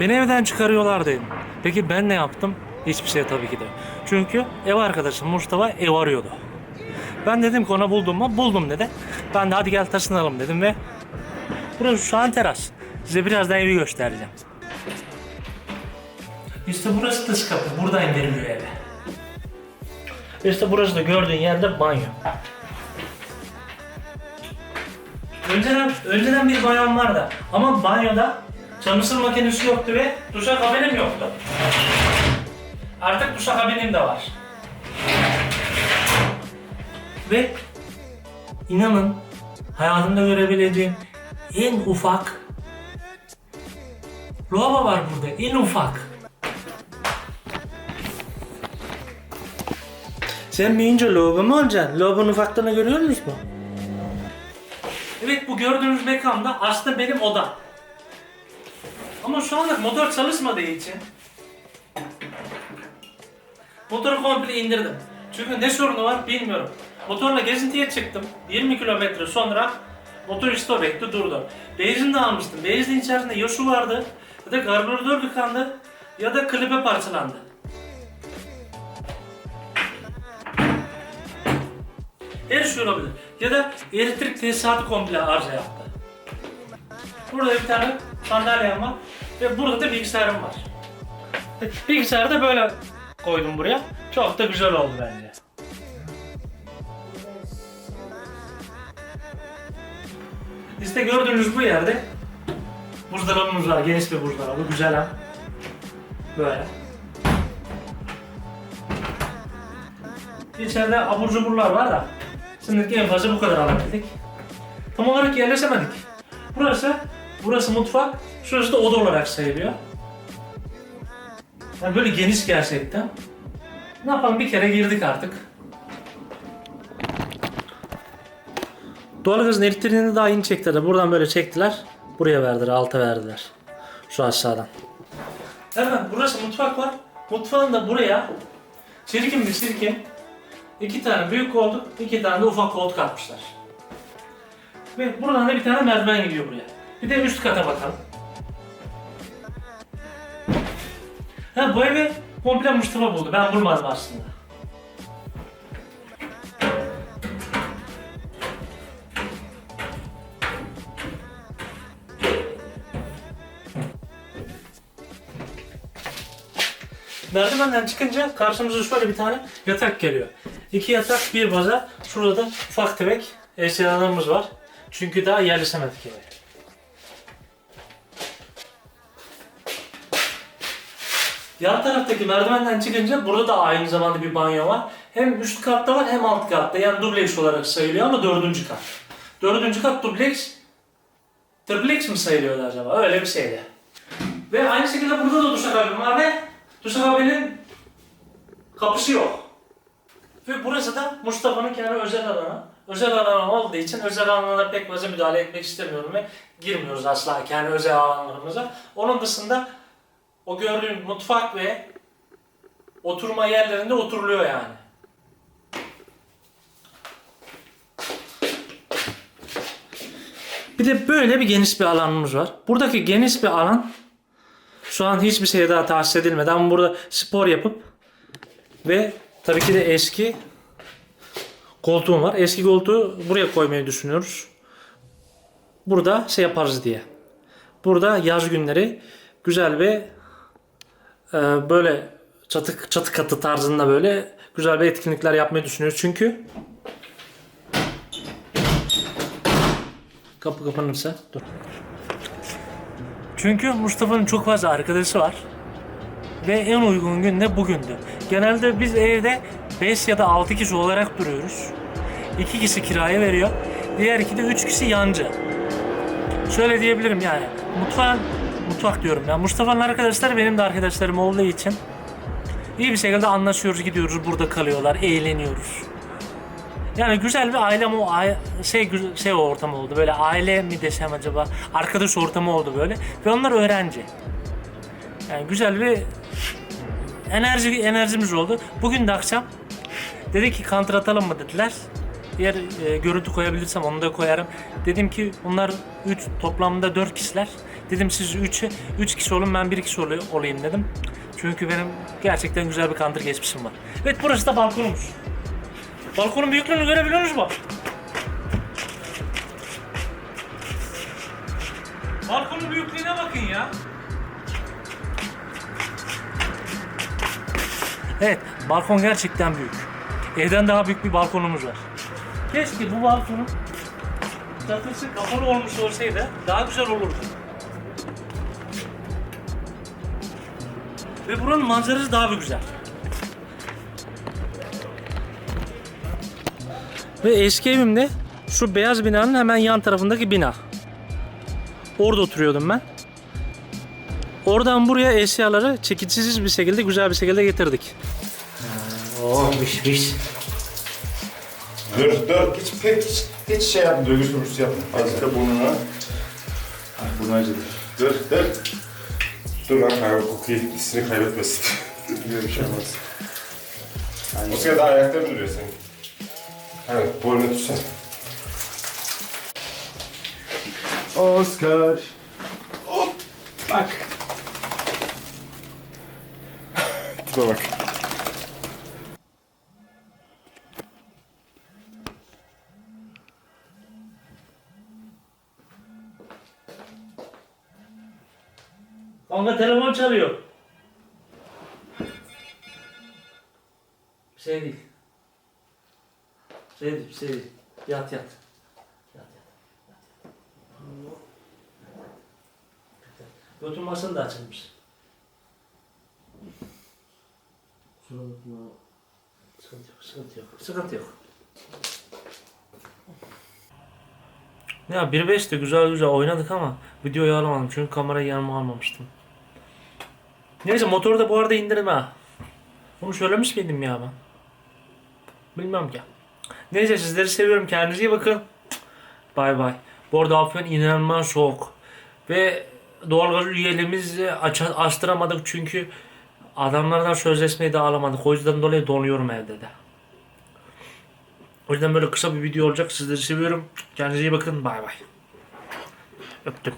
Beni evden çıkarıyorlar dedim. Peki ben ne yaptım? Hiçbir şey tabii ki de. Çünkü ev arkadaşım Mustafa ev arıyordu. Ben dedim ki ona buldum mu? Buldum dedi. Ben de hadi gel taşınalım dedim ve burası şu an teras. Size birazdan evi göstereceğim. İşte burası dış kapı. Buradan giriliyor eve. İşte burası da gördüğün yerde banyo. Önceden, önceden bir banyon vardı ama banyoda çamaşır makinesi yoktu ve duşakabinim yoktu. Artık duşakabinim de var. Ve inanın hayatımda görebileceğim en ufak lavabo var burada. En ufak. Sen büyüyünce lavabo mu olacaksın? Lavabonun ufaklığını görüyor musun? Evet bu gördüğünüz mekanda aslında benim odam. Ama şu anda motor çalışmadığı için motoru komple indirdim. Çünkü ne sorunu var bilmiyorum. Motorla gezintiye çıktım. 20 kilometre sonra motor stop etti durdu. Benzin de almıştım. Benzin içerisinde ya su vardı ya da karbüratör tıkandı ya da klipe parçalandı. Her şey olabilir. Ya da elektrik tesisatı komple arıza yaptı. Burada bir tane sandalyem var ve burada da bilgisayarım var. Bilgisayarı da böyle koydum buraya. Çok da güzel oldu bence. İşte gördüğünüz bu yerde buzdolabımız var. Geniş bir buzdolabı. Güzel ha. Böyle. İçeride abur cuburlar var da şimdilik en fazla bu kadar alabildik. Tam olarak yerleşemedik. Burası, burası mutfak, şurası da oda olarak sayılıyor. Yani böyle geniş gerçekten. Ne yapalım bir kere girdik artık. Doğalgazın elektriğini daha yeni çektiler. Buradan böyle çektiler. Buraya verdiler, alta verdiler. Şu aşağıdan. Evet, burası mutfak var. Mutfağın da buraya çirkin bir çirkin iki tane büyük koltuk, iki tane de ufak koltuk atmışlar. Ve buradan da bir tane merdiven gidiyor buraya. Bir de üst kata bakalım. Ha bu evi komple Mustafa buldu. Ben bulmadım aslında. Merdivenden çıkınca karşımıza şöyle bir tane yatak geliyor. İki yatak, bir baza. Şurada da ufak tefek eşyalarımız var. Çünkü daha yerleşemedik eve. Yan taraftaki merdivenden çıkınca burada da aynı zamanda bir banyo var. Hem üst katta var hem alt katta. Yani dubleks olarak sayılıyor ama dördüncü kat. Dördüncü kat dubleks. Triplex mi sayılıyordu acaba? Öyle bir şeydi. Ve aynı şekilde burada da duşakabin var ve duşakabinin kapısı yok. Ve burası da Mustafa'nın kendi özel alanı. Özel alanı olduğu için özel alanlara pek fazla müdahale etmek istemiyorum ve girmiyoruz asla kendi özel alanlarımıza. Onun dışında o gördüğün mutfak ve oturma yerlerinde oturuluyor yani. Bir de böyle bir geniş bir alanımız var. Buradaki geniş bir alan şu an hiçbir şeye daha tahsis edilmedi ama burada spor yapıp ve tabii ki de eski koltuğum var. Eski koltuğu buraya koymayı düşünüyoruz. Burada şey yaparız diye. Burada yaz günleri güzel ve e, böyle çatı çatı katı tarzında böyle güzel bir etkinlikler yapmayı düşünüyoruz. Çünkü kapı kapanırsa dur. Çünkü Mustafa'nın çok fazla arkadaşı var. Ve en uygun gün de bugündü. Genelde biz evde 5 ya da 6 kişi olarak duruyoruz. 2 kişi kiraya veriyor. Diğer iki de 3 kişi yancı. Şöyle diyebilirim yani. Mutfağın, mutfak diyorum ya. Mustafa'nın arkadaşları benim de arkadaşlarım olduğu için iyi bir şekilde anlaşıyoruz, gidiyoruz, burada kalıyorlar, eğleniyoruz. Yani güzel bir aile o şey şey ortamı oldu. Böyle aile mi desem acaba? Arkadaş ortamı oldu böyle. Ve onlar öğrenci. Yani güzel bir enerji enerjimiz oldu. Bugün de akşam dedi ki kantır atalım mı dediler. Eğer e, görüntü koyabilirsem onu da koyarım. Dedim ki bunlar 3 toplamda 4 kişiler. Dedim siz 3 3 kişi olun ben 1 kişi ol- olayım dedim. Çünkü benim gerçekten güzel bir kandır geçmişim var. Evet burası da balkonumuz. Balkonun büyüklüğünü görebiliyor musunuz? Balkonun büyüklüğüne bakın ya. Evet, balkon gerçekten büyük. Evden daha büyük bir balkonumuz var. Keşke bu balkonun çatısı kapalı olmuş olsaydı daha güzel olurdu. Ve buranın manzarası daha bir güzel. Ve eski evimde şu beyaz binanın hemen yan tarafındaki bina. Orada oturuyordum ben. Oradan buraya eşyaları çekicisiz bir şekilde güzel bir şekilde getirdik. Oh piş piş. Dur dur hiç pek hiç, hiç şey yapma dövüş dövüş yapma. Azıcık da burnuna. Ah bunu acıdır. Dur dur. Dur lan kanka kokuyu hissini kaybetmesin. Bir şey olmaz. o sırada ayakta mı duruyor senin? Evet boynunu tutsana. Oscar. Bak. Tipe bak. Kanka telefon çalıyor. Bir şey değil. Bir şey değil, bir şey değil. Yat yat. Yat yat. Yat. Götürmasın da açılmış. Kusura bakma. Sıkıntı yok, sıkıntı yok. Sıkıntı yok. Ya 1.5 de güzel güzel oynadık ama videoyu alamadım çünkü kamerayı yanıma almamıştım. Neyse motoru da bu arada indirdim ha. Bunu söylemiş miydim ya ben? Bilmem ki. Neyse sizleri seviyorum. Kendinize iyi bakın. Bay bay. Bu arada Afyon inanılmaz soğuk. Ve doğalgaz üyeliğimizi aç açtıramadık çünkü adamlardan sözleşmeyi de alamadık. O yüzden dolayı donuyorum evde de. O yüzden böyle kısa bir video olacak. Sizleri seviyorum. Kendinize iyi bakın. Bay bay. Öptüm.